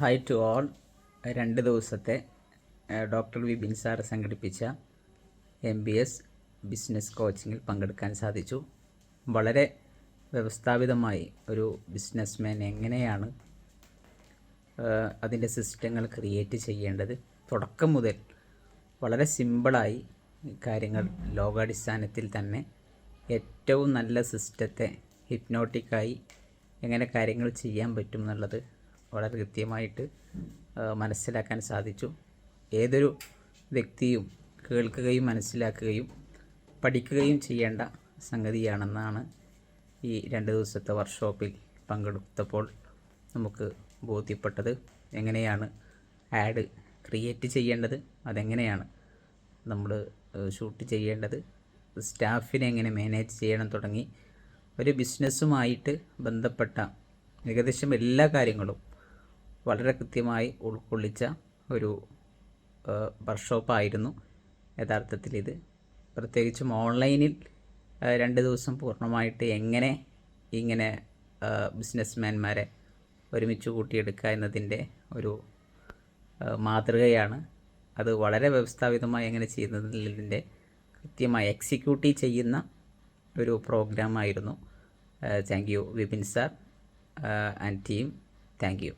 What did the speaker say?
Hi to all രണ്ട് ദിവസത്തെ doctor Vipin sir സംഘടിപ്പിച്ച എം ബി എസ് ബിസിനസ് കോച്ചിങ്ങിൽ പങ്കെടുക്കാൻ സാധിച്ചു. വളരെ വ്യവസ്ഥാപിതമായി ഒരു ബിസിനസ്മാൻ എങ്ങനെയാണ് അതിന്റെ സിസ്റ്റങ്ങൾ ക്രിയേറ്റ് ചെയ്യേണ്ടത്. തുടക്കം മുതൽ വളരെ സിമ്പിളായി കാര്യങ്ങൾ ലോകാടിസ്ഥാനത്തിൽ തന്നെ ഏറ്റവും നല്ല സിസ്റ്റത്തെ ഹിപ്നോട്ടിക്കായി എങ്ങനെ കാര്യങ്ങൾ ചെയ്യാൻ പറ്റും എന്നുള്ളത് വളരെ കൃത്യമായിട്ട് മനസ്സിലാക്കാൻ സാധിച്ചു. ഏതൊരു വ്യക്തിയും കേൾക്കുകയും മനസ്സിലാക്കുകയും പഠിക്കുകയും ചെയ്യേണ്ട സംഗതിയാണെന്നാണ് ഈ രണ്ട് ദിവസത്തെ വർക്ക്ഷോപ്പിൽ പങ്കെടുത്തപ്പോൾ നമുക്ക് ബോധ്യപ്പെട്ടത്. എങ്ങനെയാണ് ആഡ് ക്രിയേറ്റ് ചെയ്യേണ്ടത്? അതെങ്ങനെയാണ് നമ്മൾ ഷൂട്ട് ചെയ്യേണ്ടത്? സ്റ്റാഫിനെ എങ്ങനെ മാനേജ് ചെയ്യണം തുടങ്ങി? ഒരു ബിസിനസ്സുമായിട്ട് ബന്ധപ്പെട്ട ഏകദേശം എല്ലാ കാര്യങ്ങളും വളരെ കൃത്യമായി ഉൾക്കൊള്ളിച്ച ഒരു വർക്ക്ഷോപ്പായിരുന്നു യഥാർത്ഥത്തിൽ ഇത്. പ്രത്യേകിച്ചും ഓൺലൈനിൽ രണ്ട് ദിവസം പൂർണമായിട്ട് എങ്ങനെ ഇങ്ങനെ ബിസിനസ്മാൻമാരെ ഒരുമിച്ച് കൂട്ടിയെടുക്കുക എന്നതിന്റെ ഒരു മാതൃകയാണ്. അത് വളരെ വ്യവസ്ഥാപിതമായി എങ്ങനെ ചെയ്യുന്നതിന്റെ കൃത്യമായി എക്സിക്യൂട്ടീവ് ചെയ്യുന്ന ഒരു പ്രോഗ്രാമായിരുന്നു thank you Vipin sir and team thank you